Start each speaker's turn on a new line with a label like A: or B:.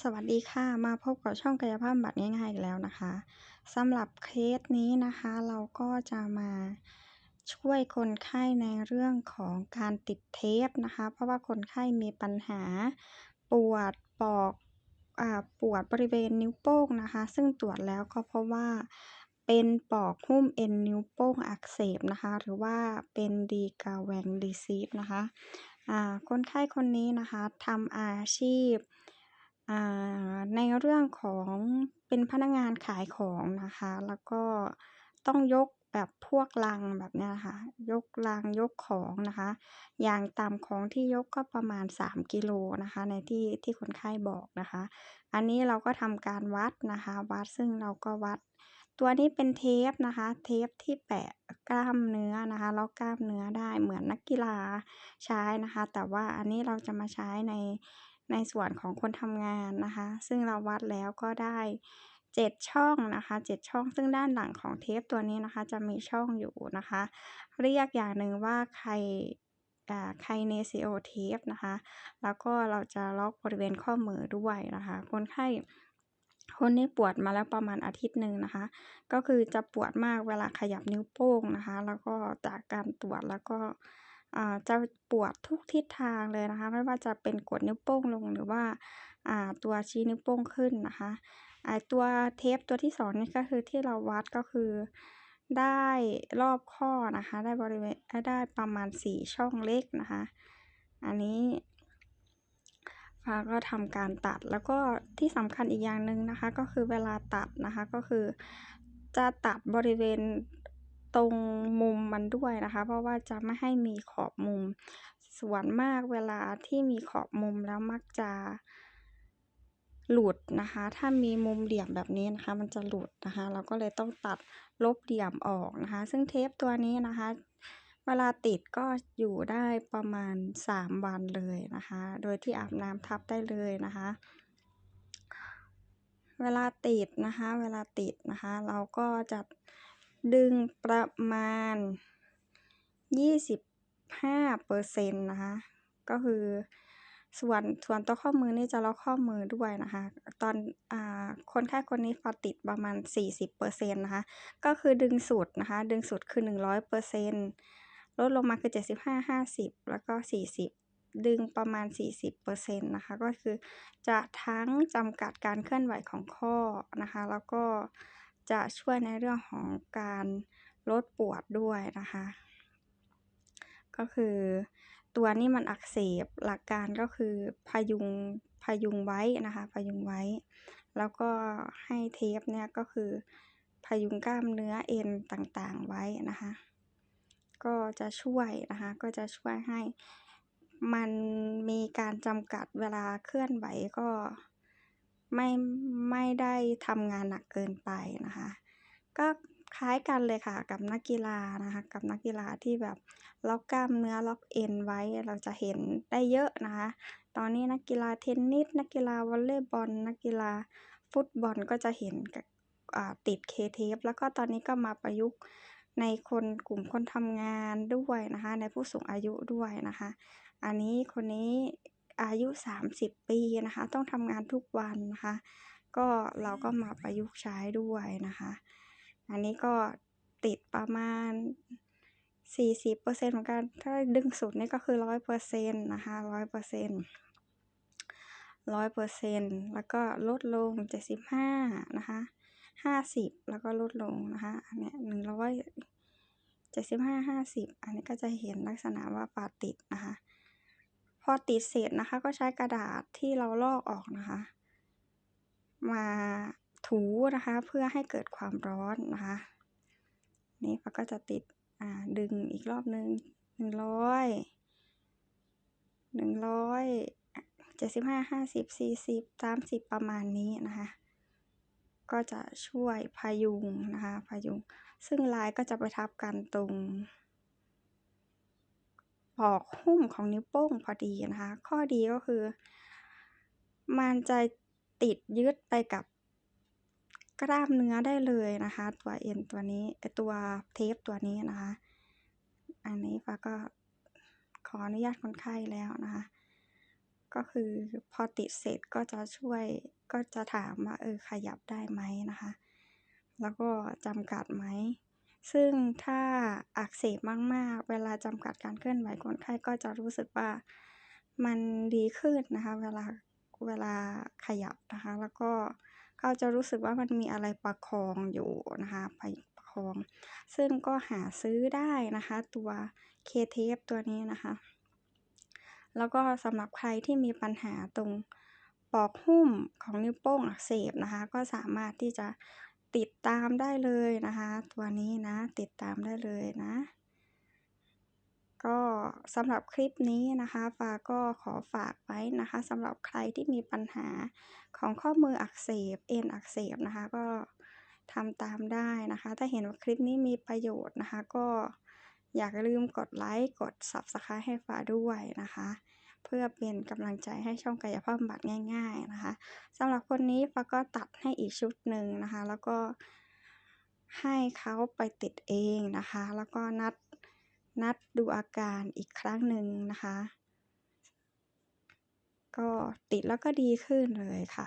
A: สวัสดีค่ะ มาพบกับช่องกายภาพบำบัดง่ายๆอีกแล้วนะคะสำหรับเคสนี้นะคะ เราก็จะมาช่วยคนไข้ในเรื่องของการติดเทปนะคะ เพราะว่าคนไข้มีปัญหาปวดปอกอ่าปวดบริเวณนิ้วโป้งนะคะ ซึ่งตรวจแล้วก็เพราะว่าเป็นปอกหุ้มเอ็นนิ้วโป้งอักเสบนะคะ หรือว่าเป็นดีกาแวงดีซีฟนะคะอ่าคนไข้คนนี้นะคะทำอาชีพ อ่า ในเรื่องของเป็นพนักงานขายของนะคะ แล้วก็ต้องยกแบบพวกลังแบบเนี้ยค่ะ ยกลังยกของนะคะ อย่างต่ำของที่ยกก็ประมาณ 3 กิโลนะคะ ในที่ที่คนไข้บอกนะคะ อันนี้เราก็ทำการวัดนะคะ วัดซึ่งเราก็วัด ตัวนี้เป็นเทปนะคะ เทปที่แปะกล้ามเนื้อนะคะล็อกกล้ามเนื้อได้เหมือนนักกีฬาใช้นะคะ แต่ว่าอันนี้เราจะมาใช้ใน ในส่วนของคนทำงานนะคะ ซึ่งเราวัดแล้วก็ได้ 7 ช่องนะคะ 7 ช่องซึ่งด้านหลังของเทปตัวนี้นะคะ จะมีช่องอยู่นะคะ เรียกอย่างหนึ่งว่าไคอ่าไคเนซิโอเทปนะคะ แล้วก็เราจะล็อกบริเวณข้อมือด้วยนะคะ คนไข้คนนี้ปวดมาแล้วประมาณอาทิตย์หนึ่งนะคะ ก็คือจะปวดมากเวลาขยับนิ้วโป้งนะคะ แล้วก็จากการตรวจแล้วก็ จะปวดทุกทิศทางเลยนะคะ ไม่ว่าจะเป็นกดนิ้วโป้งลงหรือว่าตัวชี้นิ้วโป้งขึ้นนะคะตัวเทปตัวที่2นี่ก็คือที่เราวัดก็คือได้รอบข้อนะคะ ได้บริเวณได้ประมาณ4ช่องเล็กนะคะ อันนี้ฟ้าก็ทำการตัดแล้วก็ที่สำคัญอีกอย่างหนึ่งนะคะ ก็คือเวลาตัดนะคะก็คือจะตัดบริเวณ ตรงมุมมันด้วยนะคะ เพราะว่าจะไม่ให้มีขอบมุม ส่วนมากเวลาที่มีขอบมุมแล้วมักจะหลุดนะคะ ถ้ามีมุมเหลี่ยมแบบนี้นะคะ มันจะหลุดนะคะ เราก็เลยต้องตัดลบเหลี่ยมออกนะคะ ซึ่งเทปตัวนี้นะคะ เวลาติดก็อยู่ได้ประมาณ 3 วันเลยนะคะ โดยที่อาบน้ำทับได้เลยนะคะ เวลาติดนะคะ เวลาติดนะคะ เราก็จะ ดึงประมาณ 25%นะคะ ก็คือส่วนส่วนตัวข้อมือนี่จะล็อกข้อมือด้วยนะคะ ตอนอ่าคนไข้คนนี้พอติดประมาณ 40%นะคะ ก็คือดึงสุดนะคะ ดึงสุดคือ 100%ลดลงมาคือ 75 50 แล้วก็ 40 ดึงประมาณ 40%นะคะ ก็คือจะทั้งจำกัดการเคลื่อนไหวของข้อนะคะ แล้วก็ จะช่วยในเรื่องของการลดปวดด้วยนะคะ ก็คือตัวนี้มันอักเสบหลักการก็คือพยุงพยุงไว้นะคะ พยุงไว้ แล้วก็ให้เทปเนี่ยก็คือพยุงกล้ามเนื้อเอ็นต่างๆไว้นะคะ ก็จะช่วยนะคะ ก็จะช่วยให้มันมีการจำกัดเวลาเคลื่อนไหวก็ ไม่ไม่ได้ทำงานหนักเกินไปนะคะ ก็คล้ายกันเลยค่ะกับนักกีฬานะคะ กับนักกีฬาที่แบบล็อกกล้ามเนื้อล็อกเอ็นไว้เราจะเห็นได้เยอะนะคะ ตอนนี้นักกีฬาเทนนิสนักกีฬาวอลเลย์บอลนักกีฬาฟุตบอลก็จะเห็นติดเคเทปแล้วก็ตอนนี้ก็มาประยุกต์ในคนกลุ่มคนทำงานด้วยนะคะ ในผู้สูงอายุด้วยนะคะ อันนี้คนนี้ อายุ 30 ปีนะคะ ต้องทำงานทุกวันนะคะ ก็เราก็มาประยุกต์ใช้ด้วยนะคะ อันนี้ก็ติดประมาณ 40%เหมือนกัน ถ้าดึงสุดนี่ก็คือ 100%นะคะ 100% 100%แล้วก็ลดลง75นะคะ50แล้วก็ลดลงนะคะอันเนี้ย100 75 50อันนี้ก็จะเห็นลักษณะว่าปาติดนะคะ อติดเสร็จนะคะ ก็ใช้กระดาษที่เราลอกออกนะคะ มาถูนะคะเพื่อให้เกิดความร้อนนะคะ นี่ฟ้าก็จะติดดึงอีกรอบหนึ่งหนึ่งร้อยหนึ่งร้อยเจ็ดสิบห้าห้าสิบสี่สิบสามสิบประมาณนี้นะคะ ก็จะช่วยพยุงนะคะพยุง ซึ่งลายก็จะไปทับกันตรง ปอกหุ้มของนิ้วโป้งพอดีนะคะ ข้อดีก็คือ มันจะติดยึดไปกับกล้ามเนื้อได้เลยนะคะ ตัวเอ็นตัวนี้ตัวเทปตัวนี้นะคะ อันนี้ฟ้าก็ขออนุญาตคนไข้แล้วนะคะ ก็คือพอติดเสร็จก็จะช่วยก็จะถามว่าเออขยับได้ไหมนะคะ แล้วก็จำกัดไหม ซึ่งถ้าอักเสบมาก ๆ เวลาจำกัดการเคลื่อนไหวคนไข้ก็จะรู้สึกว่ามันดีขึ้นนะคะ เวลาเวลาขยับนะคะ แล้วก็เขาจะรู้สึกว่ามันมีอะไรประคองอยู่นะคะไปประคอง ซึ่งก็หาซื้อได้นะคะ ตัว K-Tape ตัวนี้นะคะ แล้วก็สำหรับใครที่มีปัญหาตรงปอกหุ้มของนิ้วโป้งอักเสบนะคะ ก็สามารถที่จะ ติดตามได้เลยนะคะ ตัวนี้นะติดตามได้เลยนะ ก็สำหรับคลิปนี้นะคะฟ้าก็ขอฝากไว้นะคะสำหรับใครที่มีปัญหาของข้อมืออักเสบเอ็นอักเสบนะคะ ก็ทำตามได้นะคะ ถ้าเห็นว่าคลิปนี้มีประโยชน์นะคะ ก็อย่าลืมกดไลค์กด Subscribe ให้ฟ้าด้วยนะคะ เพื่อเป็นกำลังใจให้ช่องกายภาพบำบัดง่าย ๆนะคะสำหรับคนนี้ฟ้าก็ตัดให้อีกชุดหนึ่งนะคะ แล้วก็ให้เขาไปติดเองนะคะ แล้วก็นัดนัดดูอาการอีกครั้งหนึ่งนะคะ ก็ติดแล้วก็ดีขึ้นเลยค่ะ